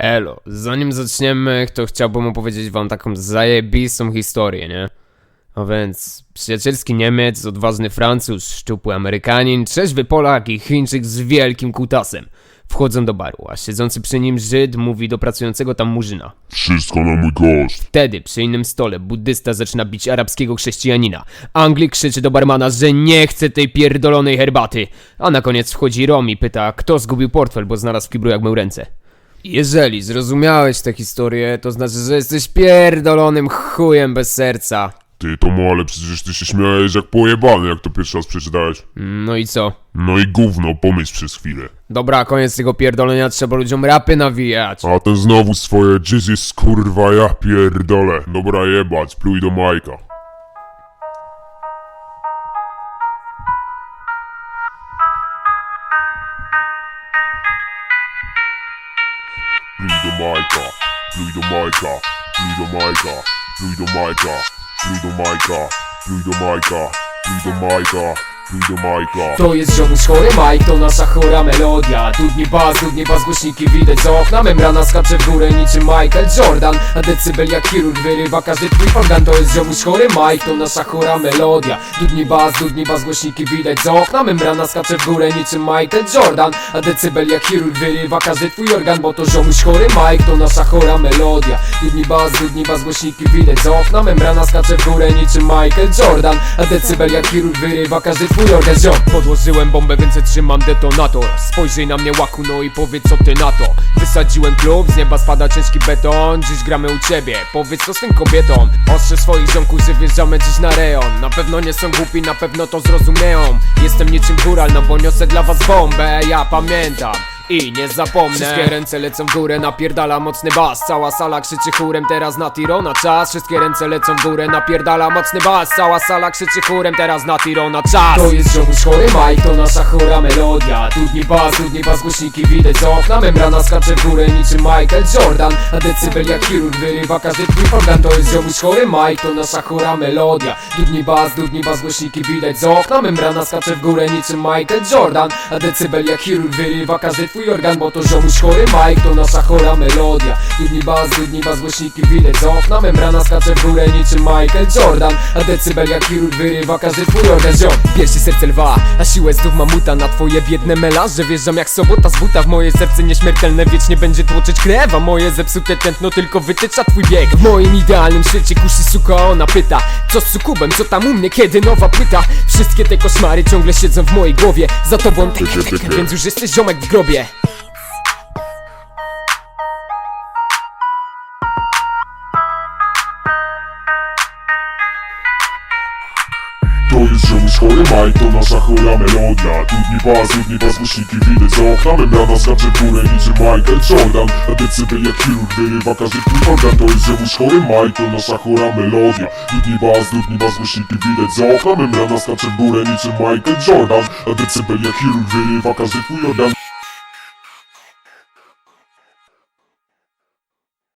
Elo, zanim zaczniemy, to chciałbym opowiedzieć wam taką zajebistą historię, nie? A więc przyjacielski Niemiec, odważny Francuz, szczupły Amerykanin, trzeźwy Polak i Chińczyk z wielkim kutasem. Wchodzą do baru, a siedzący przy nim Żyd mówi do pracującego tam murzyna. Wszystko na mój koszt. Wtedy przy innym stole buddysta zaczyna bić arabskiego chrześcijanina. Anglik krzyczy do barmana, że nie chce tej pierdolonej herbaty. A na koniec wchodzi Rom i pyta, kto zgubił portfel, bo znalazł w kiblu jak mył ręce. Jeżeli zrozumiałeś tę historię, to znaczy, że jesteś pierdolonym chujem bez serca. Ty Tomo, ale przecież ty się śmiałeś jak pojebany, jak to pierwszy raz przeczytałeś. No i co? No i gówno, pomyśl przez chwilę. Dobra, koniec tego pierdolenia, trzeba ludziom rapy nawijać. A ten znowu swoje Jesus kurwa ja pierdolę. Dobra jebać, pluj do Majka. Pluj do Majka, pluj do Majka, pluj do Majka, pluj do Majka, pluj do Majka, pluj do Majka, pluj do Majka, To jest ziomuś chory Mike, to nasza chora melodia. Dudni bas, dudni bas, głośniki widać z okna. Membrana skacze w górę niczym Michael Jordan. A decybel jak chirurg wyrywa każdy twój organ. To jest ziomuś chory Mike, to nasza chora melodia. Dudni bas, dudni bas, głośniki widać z okna. Membrana skacze w górę niczym Michael Jordan. A decybel jak chirurg wyrywa każdy twój organ. Bo to ziomuś chory Mike, to nasza chora melodia. Dudni bas, dudni bas, głośniki widać z okna. Membrana skacze w górę niczym Michael Jordan. A decybel jak chirurg wyrywa każdy twój podłożyłem bombę, więc trzymam detonator. Spojrzyj na mnie łaku, no i powiedz co ty na to. Wysadziłem klub, z nieba spada ciężki beton. Dziś gramy u ciebie, powiedz co z tym kobietom Ostrze swoich ziomków, że wjeżdżamy dziś na rejon. Na pewno nie są głupi, na pewno to zrozumieją. Jestem niczym góral, no bo niosę dla was bombę Ja pamiętam i nie zapomnę. Wszystkie ręce lecą w górę, napierdala mocny bas. Cała sala krzyczy chórem, teraz na Tirona czas. Wszystkie ręce lecą w górę, napierdala mocny bas. Cała sala krzyczy chórem, teraz na Tirona czas. To jest ziomuś chory Mike, to nasza chora melodia. Dudni bas, dudni bas, głośniki widać z okna. Membrana skacze w górę niczym Michael Jordan. A decybel jak chirurg wyrywa każdy twój organ. To jest ziomuś chory Mike, to nasza chora melodia. Dudni bas, dudni bas, głośniki widać z okna. Membrana skacze w górę niczym Michael Jordan. A decybel jak chirurg wyrywa każdy twój organ Bo to ziomuś chory Mike, to nasza chora melodia. Dudni bas, dudni bas, głośniki widać okna Membrana skacze w górę niczym Michael Jordan. A decybel jak chirurg wyrywa każdy twój organ Ziom, piersi serce lwa, a siłę znów mamuta Na twoje biedne melanże wjeżdżam jak sobota z buta W moje serce nieśmiertelne. Wiecznie będzie tłoczyć krew A moje zepsute tętno tylko wytycza twój bieg. W moim idealnym świecie kusi suka ona pyta Co z sukubem, co tam u mnie, kiedy nowa płyta? Wszystkie te koszmary ciągle siedzą w mojej głowie Za tobą Tykie, tekę, tykie. więc już jesteś ziomek w grobie To jest ziomuś chory to nasza chora melodia. Dudni bas, dudni bas, głośniki widać za okna Membrana skacze górę niczym Michael Jordan. A decybel jak chirurg wyrywa każdy twój organ. To jest ziomuś chory Mike, to nasza chora melodia. Dudni bas, dudni bas, głośniki widać za okna Membrana skacze górę niczym Michael Jordan. A decybel jak chirurg wyrywa każdy twój organ